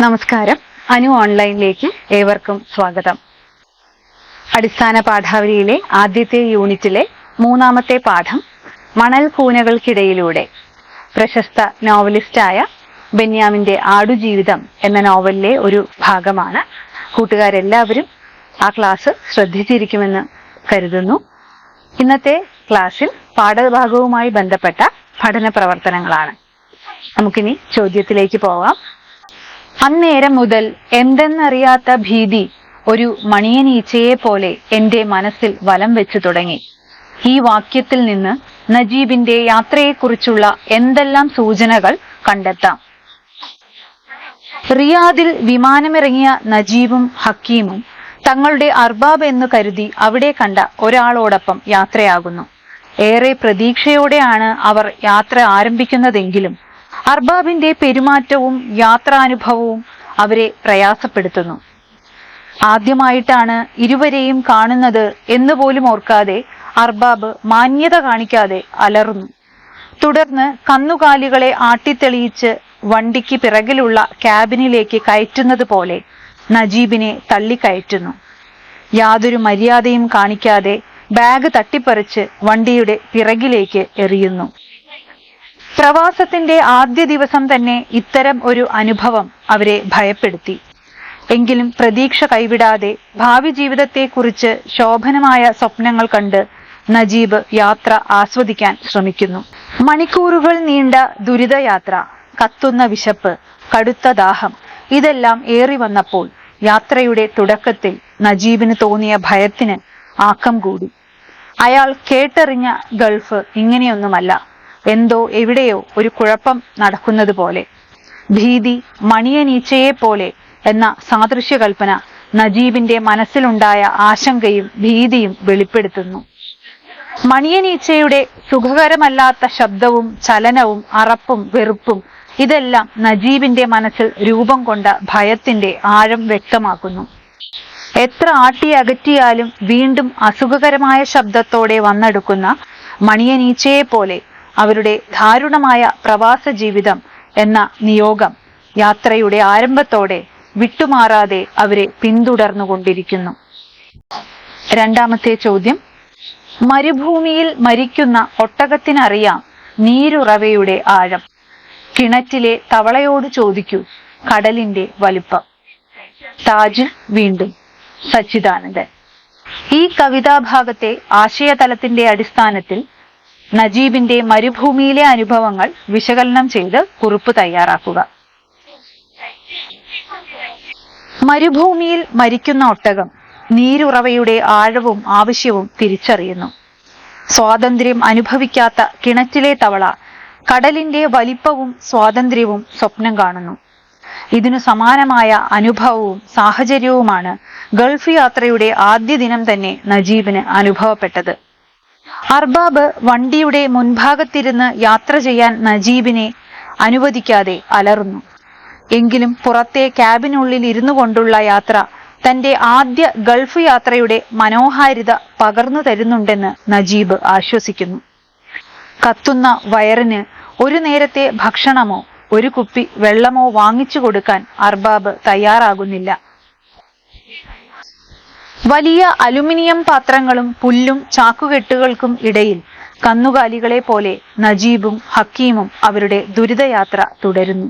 നമസ്കാരം. അനു ഓൺലൈനിലേക്ക് ഏവർക്കും സ്വാഗതം. അടിസ്ഥാന പാഠാവലിയിലെ ആദ്യത്തെ യൂണിറ്റിലെ മൂന്നാമത്തെ പാഠം മണൽ കൂനകൾക്കിടയിലൂടെ പ്രശസ്ത നോവലിസ്റ്റായ ബെന്യാമിന്റെ ആടുജീവിതം എന്ന നോവലിലെ ഒരു ഭാഗമാണ്. കൂട്ടുകാരെല്ലാവരും ആ ക്ലാസ് ശ്രദ്ധിച്ചിരിക്കുമെന്ന് കരുതുന്നു. ഇന്നത്തെ ക്ലാസ്സിൽ പാഠഭാഗവുമായി ബന്ധപ്പെട്ട പഠന പ്രവർത്തനങ്ങളാണ് നമുക്കിനി ചോദ്യത്തിലേക്ക് പോവാം. അന്നേരം മുതൽ എന്തെന്നറിയാത്ത ഭീതി ഒരു മണിയനീച്ചയെ പോലെ എന്റെ മനസ്സിൽ വലം വെച്ചു തുടങ്ങി. ഈ വാക്യത്തിൽ നിന്ന് നജീബിന്റെ യാത്രയെക്കുറിച്ചുള്ള എന്തെല്ലാം സൂചനകൾ കണ്ടെത്താം. റിയാദിൽ വിമാനമിറങ്ങിയ നജീബും ഹക്കീമും തങ്ങളുടെ അർബാബ് എന്ന് കരുതി അവിടെ കണ്ട ഒരാളോടൊപ്പം യാത്രയാകുന്നു. ഏറെ പ്രതീക്ഷയോടെയാണ് അവർ യാത്ര ആരംഭിക്കുന്നതെങ്കിലും അർബാബിന്റെ പെരുമാറ്റവും യാത്രാനുഭവവും അവരെ പ്രയാസപ്പെടുത്തുന്നു. ആദ്യമായിട്ടാണ് ഇരുവരെയും കാണുന്നത് എന്ന് പോലും ഓർക്കാതെ അർബാബ് മാന്യത കാണിക്കാതെ അലറുന്നു. തുടർന്ന് കന്നുകാലികളെ ആട്ടിത്തെളിയിച്ച് വണ്ടിക്ക് പിറകിലുള്ള ക്യാബിനിലേക്ക് കയറ്റുന്നത് പോലെ നജീബിനെ തള്ളിക്കയറ്റുന്നു. യാതൊരു മര്യാദയും കാണിക്കാതെ ബാഗ് തട്ടിപ്പറിച്ച് വണ്ടിയുടെ പിറകിലേക്ക് എറിയുന്നു. പ്രവാസത്തിന്റെ ആദ്യ ദിവസം തന്നെ ഇത്തരം ഒരു അനുഭവം അവരെ ഭയപ്പെടുത്തി. എങ്കിലും പ്രതീക്ഷ കൈവിടാതെ ഭാവി ജീവിതത്തെക്കുറിച്ച് ശോഭനമായ സ്വപ്നങ്ങൾ കണ്ട് നജീബ് യാത്ര ആസ്വദിക്കാൻ ശ്രമിക്കുന്നു. മണിക്കൂറുകൾ നീണ്ട ദുരിതയാത്ര കത്തുന്ന വിശപ്പ് കടുത്ത ദാഹം ഇതെല്ലാം ഏറി വന്നപ്പോൾ യാത്രയുടെ തുടക്കത്തിൽ നജീബിന് തോന്നിയ ഭയത്തിന് ആക്കം കൂടി. അയാൾ കേട്ടറിഞ്ഞ ഗൾഫ് ഇങ്ങനെയൊന്നുമല്ല. എന്തോ എവിടെയോ ഒരു കുഴപ്പം നടക്കുന്നത് പോലെ ഭീതി മണിയനീച്ചയെ പോലെ എന്ന സാദൃശ്യകൽപ്പന നജീബിന്റെ മനസ്സിലുണ്ടായ ആശങ്കയും ഭീതിയും വെളിപ്പെടുത്തുന്നു. മണിയനീച്ചയുടെ സുഖകരമല്ലാത്ത ശബ്ദവും ചലനവും അറപ്പും വെറുപ്പും ഇതെല്ലാം നജീബിന്റെ മനസ്സിൽ രൂപം കൊണ്ട ഭയത്തിന്റെ ആഴം വ്യക്തമാക്കുന്നു. എത്ര ആട്ടി അകറ്റിയാലും വീണ്ടും അസുഖകരമായ ശബ്ദത്തോടെ വന്നെടുക്കുന്ന മണിയനീച്ചയെ പോലെ അവരുടെ ദാരുണമായ പ്രവാസ ജീവിതം എന്ന നിയോഗം യാത്രയുടെ ആരംഭത്തോടെ വിട്ടുമാറാതെ അവരെ പിന്തുടർന്നുകൊണ്ടിരിക്കുന്നു. രണ്ടാമത്തെ ചോദ്യം. മരുഭൂമിയിൽ മരിക്കുന്ന ഒട്ടകത്തിനറിയാം നീരുറവയുടെ ആഴം. കിണറ്റിലെ തവളയോട് ചോദിക്കൂ കടലിന്റെ വലിപ്പം. താജ് വീണ്ടും സച്ചിദാനന്ദൻ. ഈ കവിതാഭാഗത്തെ ആശയതലത്തിന്റെ അടിസ്ഥാനത്തിൽ നജീബിന്റെ മരുഭൂമിയിലെ അനുഭവങ്ങൾ വിശകലനം ചെയ്ത് കുറിപ്പ് തയ്യാറാക്കുക. മരുഭൂമിയിൽ മരിക്കുന്ന ഒട്ടകം നീരുറവയുടെ ആഴവും ആവശ്യവും തിരിച്ചറിയുന്നു. സ്വാതന്ത്ര്യം അനുഭവിക്കാത്ത കിണറ്റിലെ തവള കടലിന്റെ വലിപ്പവും സ്വാതന്ത്ര്യവും സ്വപ്നം കാണുന്നു. ഇതിനു സമാനമായ അനുഭവവും സാഹചര്യവുമാണ് ഗൾഫ് യാത്രയുടെ ആദ്യ ദിനം തന്നെ നജീബിന് അനുഭവപ്പെട്ടത്. അർബാബ് വണ്ടിയുടെ മുൻഭാഗത്തിരുന്ന് യാത്ര ചെയ്യാൻ നജീബിനെ അനുവദിക്കാതെ അലറുന്നു. എങ്കിലും പുറത്തെ ക്യാബിനുള്ളിൽ ഇരുന്നു കൊണ്ടുള്ള യാത്ര തന്റെ ആദ്യ ഗൾഫ് യാത്രയുടെ മനോഹാരിത പകർന്നു തരുന്നുണ്ടെന്ന് നജീബ് ആശ്വസിക്കുന്നു. കത്തുന്ന വയറിന് ഒരു നേരത്തെ ഭക്ഷണമോ ഒരു കുപ്പി വെള്ളമോ വാങ്ങിച്ചു കൊടുക്കാൻ അർബാബ് തയ്യാറാകുന്നില്ല. വലിയ അലുമിനിയം പാത്രങ്ങളും പുല്ലും ചാക്കുകെട്ടുകൾക്കും ഇടയിൽ കന്നുകാലികളെ പോലെ നജീബും ഹക്കീമും അവരുടെ ദുരിതയാത്ര തുടരുന്നു.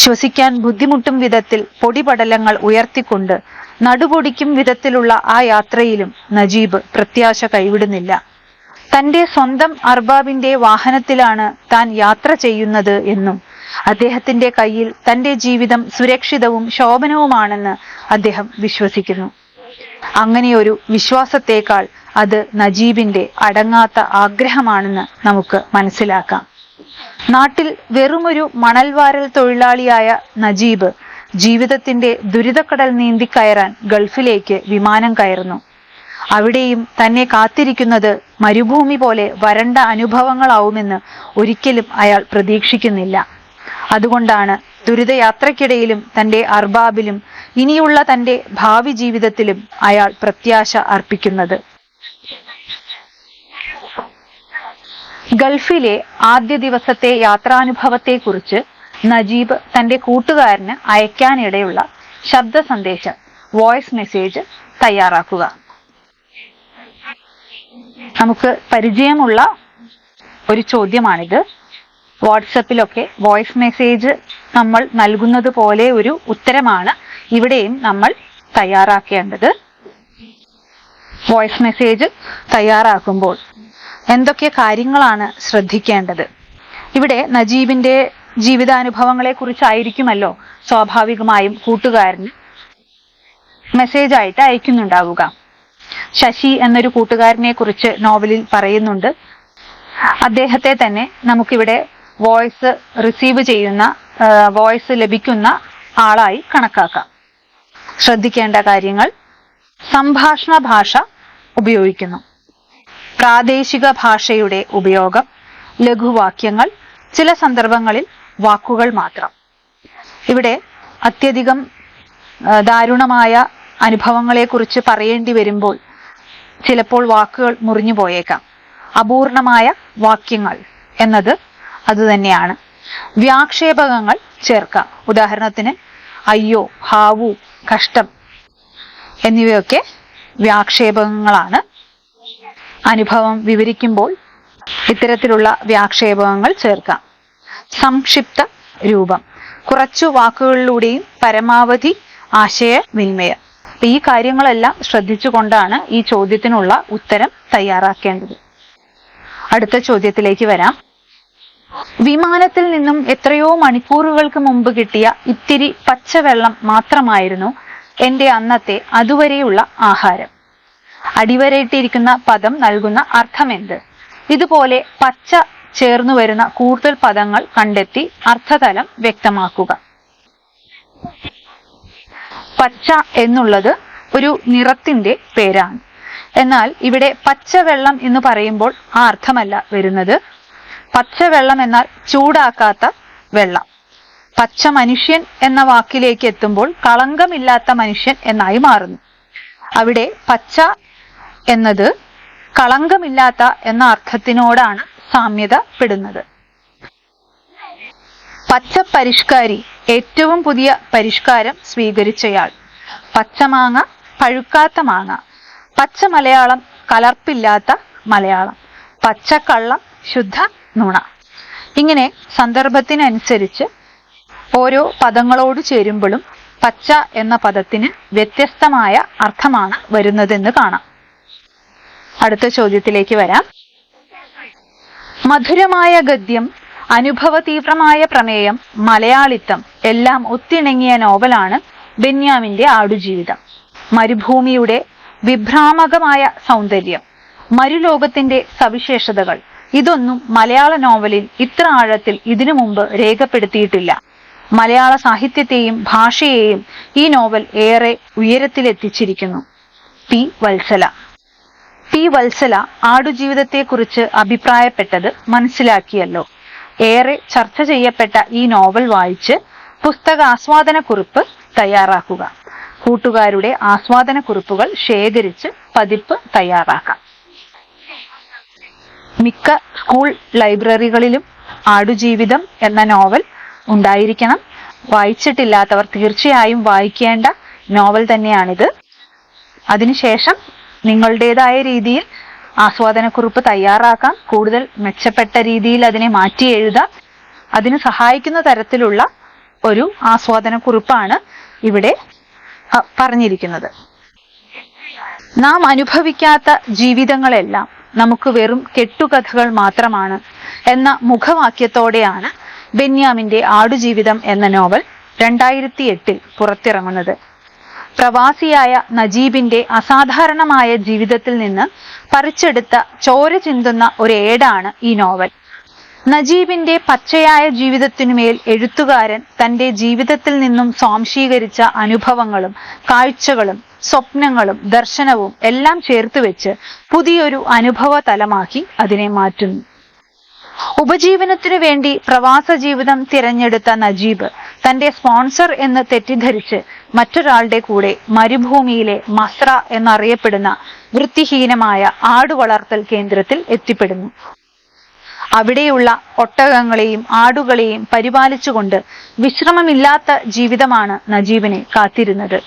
ശ്വസിക്കാൻ ബുദ്ധിമുട്ടും വിധത്തിൽ പൊടിപടലങ്ങൾ ഉയർത്തിക്കൊണ്ട് നടുപൊടിക്കും വിധത്തിലുള്ള ആ യാത്രയിലും നജീബ് പ്രത്യാശ കൈവിടുന്നില്ല. തന്റെ സ്വന്തം അർബാബിന്റെ വാഹനത്തിലാണ് താൻ യാത്ര ചെയ്യുന്നത് എന്നും അദ്ദേഹത്തിന്റെ കയ്യിൽ തന്റെ ജീവിതം സുരക്ഷിതവും ശോഭനവുമാണെന്ന് അദ്ദേഹം വിശ്വസിക്കുന്നു. അങ്ങനെയൊരു വിശ്വാസത്തേക്കാൾ അത് നജീബിന്റെ അടങ്ങാത്ത ആഗ്രഹമാണെന്ന് നമുക്ക് മനസ്സിലാക്കാം. നാട്ടിൽ വെറുമൊരു മണൽവാരൽ തൊഴിലാളിയായ നജീബ് ജീവിതത്തിന്റെ ദുരിതക്കടൽ നീന്തിക്കയറാൻ ഗൾഫിലേക്ക് വിമാനം കയറുന്നു. അവിടെയും തന്നെ കാത്തിരിക്കുന്നത് മരുഭൂമി പോലെ വരണ്ട അനുഭവങ്ങളാവുമെന്ന് ഒരിക്കലും അയാൾ പ്രതീക്ഷിക്കുന്നില്ല. അതുകൊണ്ടാണ് ദുരിതയാത്രക്കിടയിലും തന്റെ അർബാബിലും ഇനിയുള്ള തന്റെ ഭാവി ജീവിതത്തിലും അയാൾ പ്രത്യാശ അർപ്പിക്കുന്നത്. ഗൾഫിലെ ആദ്യ ദിവസത്തെ യാത്രാനുഭവത്തെക്കുറിച്ച് നജീബ് തന്റെ കൂട്ടുകാരന് അയക്കാനിടയുള്ള ശബ്ദ സന്ദേശം വോയിസ് മെസ്സേജ് തയ്യാറാക്കുക. നമുക്ക് പരിചയമുള്ള ഒരു ചോദ്യമാണിത്. വാട്സപ്പിലൊക്കെ വോയിസ് മെസ്സേജ് നമ്മൾ നൽകുന്നത് പോലെ ഒരു ഉത്തരമാണ് ഇവിടെയും നമ്മൾ തയ്യാറാക്കേണ്ടത്. വോയിസ് മെസ്സേജ് തയ്യാറാക്കുമ്പോൾ എന്തൊക്കെ കാര്യങ്ങളാണ് ശ്രദ്ധിക്കേണ്ടത്? ഇവിടെ നജീബിന്റെ ജീവിതാനുഭവങ്ങളെ കുറിച്ചായിരിക്കുമല്ലോ സ്വാഭാവികമായും കൂട്ടുകാരന് മെസ്സേജ് ആയിട്ട് അയക്കുന്നുണ്ടാവുക. ശശി എന്നൊരു കൂട്ടുകാരനെ കുറിച്ച് നോവലിൽ പറയുന്നുണ്ട്. അദ്ദേഹത്തെ തന്നെ നമുക്കിവിടെ വോയിസ് റിസീവ് ചെയ്യുന്ന വോയിസ് ലഭിക്കുന്ന ആളായി കണക്കാക്കാം. ശ്രദ്ധിക്കേണ്ട കാര്യങ്ങൾ. സംഭാഷണ ഭാഷ ഉപയോഗിക്കുന്നു. പ്രാദേശിക ഭാഷയുടെ ഉപയോഗം ലഘുവാക്യങ്ങൾ ചില സന്ദർഭങ്ങളിൽ വാക്കുകൾ മാത്രം. ഇവിടെ അത്യധികം ദാരുണമായ അനുഭവങ്ങളെക്കുറിച്ച് പറയേണ്ടി വരുമ്പോൾ ചിലപ്പോൾ വാക്കുകൾ മുറിഞ്ഞു പോയേക്കാം. അപൂർണമായ വാക്യങ്ങൾ എന്നത് അതുതന്നെയാണ്. വ്യാക്ഷേപകങ്ങൾ ചേർക്കാം. ഉദാഹരണത്തിന് അയ്യോ ഹാവു കഷ്ടം എന്നിവയൊക്കെ വ്യാക്ഷേപകങ്ങളാണ്. അനുഭവം വിവരിക്കുമ്പോൾ ഇത്തരത്തിലുള്ള വ്യാക്ഷേപകങ്ങൾ ചേർക്കാം. സംക്ഷിപ്ത രൂപം. കുറച്ചു വാക്കുകളിലൂടെയും പരമാവധി ആശയവിനിമയം. ഈ കാര്യങ്ങളെല്ലാം ശ്രദ്ധിച്ചുകൊണ്ടാണ് ഈ ചോദ്യത്തിനുള്ള ഉത്തരം തയ്യാറാക്കേണ്ടത്. അടുത്ത ചോദ്യത്തിലേക്ക് വരാം. വിമാനത്തിൽ നിന്നും എത്രയോ മണിക്കൂറുകൾക്ക് മുമ്പ് കിട്ടിയ ഇത്തിരി പച്ചവെള്ളം മാത്രമായിരുന്നു എന്റെ അന്നത്തെ അതുവരെയുള്ള ആഹാരം. അടിവരയിട്ടിരിക്കുന്ന പദം നൽകുന്ന അർത്ഥമെന്ത്? ഇതുപോലെ പച്ച ചേർന്നു വരുന്ന കൂടുതൽ പദങ്ങൾ കണ്ടെത്തി അർത്ഥതലം വ്യക്തമാക്കുക. പച്ച എന്നുള്ളത് ഒരു നിറത്തിന്റെ പേരാണ്. എന്നാൽ ഇവിടെ പച്ചവെള്ളം എന്ന് പറയുമ്പോൾ ആ അർത്ഥമല്ല വരുന്നത്. പച്ചവെള്ളം എന്നാൽ ചൂടാക്കാത്ത വെള്ളം. പച്ച മനുഷ്യൻ എന്ന വാക്കിലേക്ക് എത്തുമ്പോൾ കളങ്കമില്ലാത്ത മനുഷ്യൻ എന്നായി മാറുന്നു. അവിടെ പച്ച എന്നത് കളങ്കമില്ലാത്ത എന്ന അർത്ഥത്തിനോടാണ് സാമ്യത പെടുന്നത്. പച്ച പരിഷ്കാരി ഏറ്റവും പുതിയ പരിഷ്കാരം സ്വീകരിച്ചയാൾ. പച്ചമാങ്ങ പഴുക്കാത്ത മാങ്ങ. പച്ച മലയാളം കലർപ്പില്ലാത്ത മലയാളം. പച്ചക്കള്ളം ശുദ്ധ നുണ. ഇങ്ങനെ സന്ദർഭത്തിനനുസരിച്ച് ഓരോ പദങ്ങളോട് ചേരുമ്പോഴും പച്ച എന്ന പദത്തിന് വ്യത്യസ്തമായ അർത്ഥമാണ് വരുന്നതെന്ന് കാണാം. അടുത്ത ചോദ്യത്തിലേക്ക് വരാം. മധുരമായ ഗദ്യം അനുഭവ തീവ്രമായ പ്രമേയം മലയാളിത്തം എല്ലാം ഒത്തിണങ്ങിയ നോവലാണ് ബെന്യാമിന്റെ ആടുജീവിതം. മരുഭൂമിയുടെ വിഭ്രാമകമായ സൗന്ദര്യം മരുലോകത്തിന്റെ സവിശേഷതകൾ ഇതൊന്നും മലയാള നോവലിൽ ഇത്ര ആഴത്തിൽ ഇതിനു മുമ്പ് രേഖപ്പെടുത്തിയിട്ടില്ല. മലയാള സാഹിത്യത്തെയും ഭാഷയെയും ഈ നോവൽ ഏറെ ഉയരത്തിലെത്തിച്ചിരിക്കുന്നു. പി. വത്സല. പി. വത്സല ആടുജീവിതത്തെക്കുറിച്ച് അഭിപ്രായപ്പെട്ടത് മനസ്സിലാക്കിയല്ലോ. ഏറെ ചർച്ച ചെയ്യപ്പെട്ട ഈ നോവൽ വായിച്ച് പുസ്തക ആസ്വാദന കുറിപ്പ് തയ്യാറാക്കുക. കൂട്ടുകാരുടെ ആസ്വാദന കുറിപ്പുകൾ ശേഖരിച്ച് പതിപ്പ് തയ്യാറാക്കാം. മിക്ക സ്കൂൾ ലൈബ്രറികളിലും ആടുജീവിതം എന്ന നോവൽ ഉണ്ടായിരിക്കണം. വായിച്ചിട്ടില്ലാത്തവർ തീർച്ചയായും വായിക്കേണ്ട നോവൽ തന്നെയാണിത്. അതിനുശേഷം നിങ്ങളുടേതായ രീതിയിൽ ആസ്വാദനക്കുറിപ്പ് തയ്യാറാക്കാം. കൂടുതൽ മെച്ചപ്പെട്ട രീതിയിൽ അതിനെ മാറ്റി എഴുതാം. അതിന് സഹായിക്കുന്ന തരത്തിലുള്ള ഒരു ആസ്വാദനക്കുറിപ്പാണ് ഇവിടെ പറഞ്ഞിരിക്കുന്നത്. നാം അനുഭവിക്കാത്ത ജീവിതങ്ങളെല്ലാം നമുക്ക് വെറും കെട്ടുകഥകൾ മാത്രമാണ് എന്ന മുഖവാക്യത്തോടെയാണ് ബെന്യാമിന്റെ ആടുജീവിതം എന്ന നോവൽ രണ്ടായിരത്തി എട്ടിൽ പുറത്തിറങ്ങുന്നത്. പ്രവാസിയായ നജീബിന്റെ അസാധാരണമായ ജീവിതത്തിൽ നിന്ന് പറിച്ചെടുത്ത ചോര ചിന്തുന്ന ഒരു ഏടാണ് ഈ നോവൽ. നജീബിന്റെ പച്ചയായ ജീവിതത്തിനുമേൽ എഴുത്തുകാരൻ തന്റെ ജീവിതത്തിൽ നിന്നും സ്വാംശീകരിച്ച അനുഭവങ്ങളും കാഴ്ചകളും സ്വപ്നങ്ങളും ദർശനവും എല്ലാം ചേർത്ത് വെച്ച് പുതിയൊരു അനുഭവ തലമാക്കി അതിനെ മാറ്റുന്നു. ഉപജീവനത്തിനു വേണ്ടി പ്രവാസ ജീവിതം തിരഞ്ഞെടുത്ത നജീബ് തന്റെ സ്പോൺസർ എന്ന് തെറ്റിദ്ധരിച്ച് മറ്റൊരാളുടെ കൂടെ മരുഭൂമിയിലെ മസ്ര എന്നറിയപ്പെടുന്ന വൃത്തിഹീനമായ ആടുവളർത്തൽ കേന്ദ്രത്തിൽ എത്തിപ്പെടുന്നു. അവിടെയുള്ള ഒട്ടകങ്ങളെയും ആടുകളെയും പരിപാലിച്ചുകൊണ്ട് വിശ്രമമില്ലാത്ത ജീവിതമാണ് നജീബിനെ കാത്തിരുന്നത്.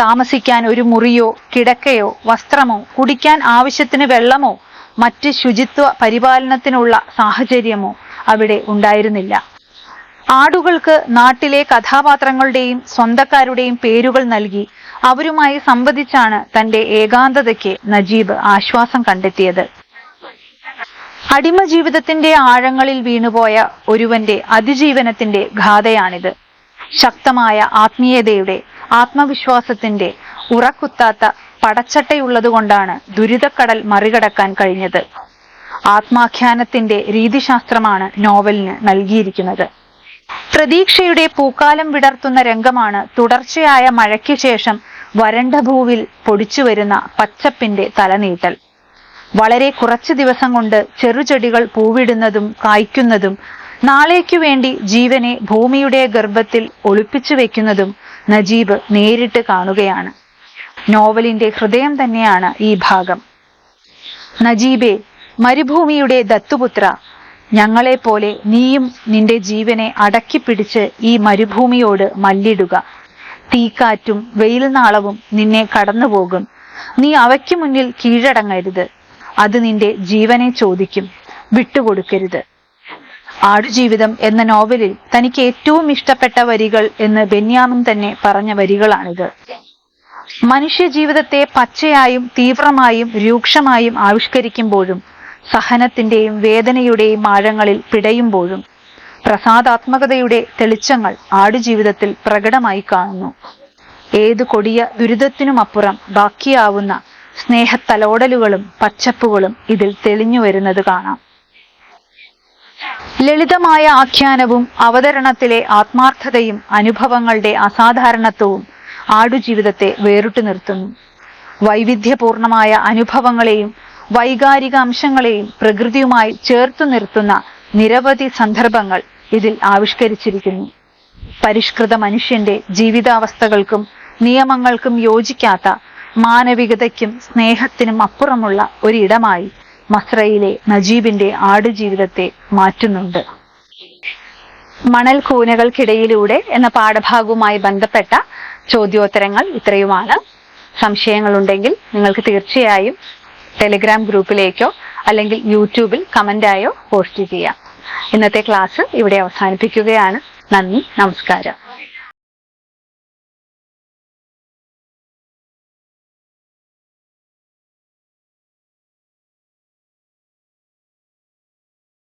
താമസിക്കാൻ ഒരു മുറിയോ കിടക്കയോ വസ്ത്രമോ കുടിക്കാൻ ആവശ്യത്തിന് വെള്ളമോ മറ്റ് ശുചിത്വ പരിപാലനത്തിനുള്ള സാഹചര്യമോ അവിടെ ഉണ്ടായിരുന്നില്ല. ആടുകൾക്ക് നാട്ടിലെ കഥാപാത്രങ്ങളുടെയും സ്വന്തക്കാരുടെയും പേരുകൾ നൽകി അവരുമായി സംവദിച്ചാണ് തന്റെ ഏകാന്തതയ്ക്ക് നജീബ് ആശ്വാസം കണ്ടെത്തിയത്. അടിമ ജീവിതത്തിന്റെ ആഴങ്ങളിൽ വീണുപോയ ഒരുവന്റെ അതിജീവനത്തിന്റെ ഗാഥയാണിത്. ശക്തമായ ആത്മീയതയുടെ ആത്മവിശ്വാസത്തിന്റെ ഉറക്കുത്താത്ത പടച്ചട്ടയുള്ളതുകൊണ്ടാണ് ദുരിതക്കടൽ മറികടക്കാൻ കഴിഞ്ഞത്. ആത്മാഖ്യാനത്തിന്റെ രീതിശാസ്ത്രമാണ് നോവലിന് നൽകിയിരിക്കുന്നത്. പ്രതീക്ഷയുടെ പൂക്കാലം വിടർത്തുന്ന രംഗമാണ് തുടർച്ചയായ മഴയ്ക്ക് ശേഷം വരണ്ട ഭൂവിൽ പൊടിച്ചു വരുന്ന പച്ചപ്പിന്റെ തലനീട്ടൽ. വളരെ കുറച്ച് ദിവസം കൊണ്ട് ചെറുചെടികൾ പൂവിടുന്നതും കായ്ക്കുന്നതും നാളേക്കു വേണ്ടി ജീവനെ ഭൂമിയുടെ ഗർഭത്തിൽ ഒളിപ്പിച്ചു വെക്കുന്നതും നജീബ് നേരിട്ട് കാണുകയാണ്. നോവലിന്റെ ഹൃദയം തന്നെയാണ് ഈ ഭാഗം. നജീബെ മരുഭൂമിയുടെ ദത്തുപുത്ര ഞങ്ങളെപ്പോലെ നീയും നിന്റെ ജീവനെ അടക്കിപ്പിടിച്ച് ഈ മരുഭൂമിയോട് മല്ലിടുക. തീക്കാറ്റും വെയിൽ നാളവും നിന്നെ കടന്നുപോകും. നീ അവയ്ക്ക് മുന്നിൽ കീഴടങ്ങരുത്. അത് നിന്റെ ജീവനെ ചോദിക്കും. വിട്ടുകൊടുക്കരുത്. ആടുജീവിതം എന്ന നോവലിൽ തനിക്ക് ഏറ്റവും ഇഷ്ടപ്പെട്ട വരികൾ എന്ന് ബെന്യാമിൻ തന്നെ പറഞ്ഞ വരികളാണിത്. മനുഷ്യ ജീവിതത്തെ പച്ചയായും തീവ്രമായും രൂക്ഷമായും ആവിഷ്കരിക്കുമ്പോഴും സഹനത്തിന്റെയും വേദനയുടെയും ആഴങ്ങളിൽ പിടയുമ്പോഴും പ്രസാദാത്മകതയുടെ തെളിച്ചങ്ങൾ ആടുജീവിതത്തിൽ പ്രകടമായി കാണുന്നു. ഏത് കൊടിയ ദുരിതത്തിനുമപ്പുറം ബാക്കിയാവുന്ന സ്നേഹത്തലോടലുകളും പച്ചപ്പുകളും ഇതിൽ തെളിഞ്ഞു വരുന്നത് കാണാം. ലളിതമായ ആഖ്യാനവും അവതരണത്തിലെ ആത്മാർത്ഥതയും അനുഭവങ്ങളുടെ അസാധാരണത്വവും ആടുജീവിതത്തെ വേറിട്ടു നിർത്തുന്നു. വൈവിധ്യപൂർണമായ അനുഭവങ്ങളെയും വൈകാരിക അംശങ്ങളെയും പ്രകൃതിയുമായി ചേർത്തു നിർത്തുന്ന നിരവധി സന്ദർഭങ്ങൾ ഇതിൽ ആവിഷ്കരിച്ചിരിക്കുന്നു. പരിഷ്കൃത മനുഷ്യന്റെ ജീവിതാവസ്ഥകൾക്കും നിയമങ്ങൾക്കും യോജിക്കാത്ത മാനവികതയ്ക്കും സ്നേഹത്തിനും അപ്പുറമുള്ള ഒരിടമായി മസ്രയിലെ നജീബിന്റെ ആടുജീവിതത്തെ മാറ്റുന്നുണ്ട്. മണൽ കൂനകൾക്കിടയിലൂടെ എന്ന പാഠഭാഗവുമായി ബന്ധപ്പെട്ട ചോദ്യോത്തരങ്ങൾ ഇത്രയുമാണ്. സംശയങ്ങളുണ്ടെങ്കിൽ നിങ്ങൾക്ക് തീർച്ചയായും ടെലിഗ്രാം ഗ്രൂപ്പിലേക്കോ അല്ലെങ്കിൽ യൂട്യൂബിൽ കമന്റായോ പോസ്റ്റ് ചെയ്യാം. ഇന്നത്തെ ക്ലാസ് ഇവിടെ അവസാനിപ്പിക്കുകയാണ്. നന്ദി നമസ്കാരം.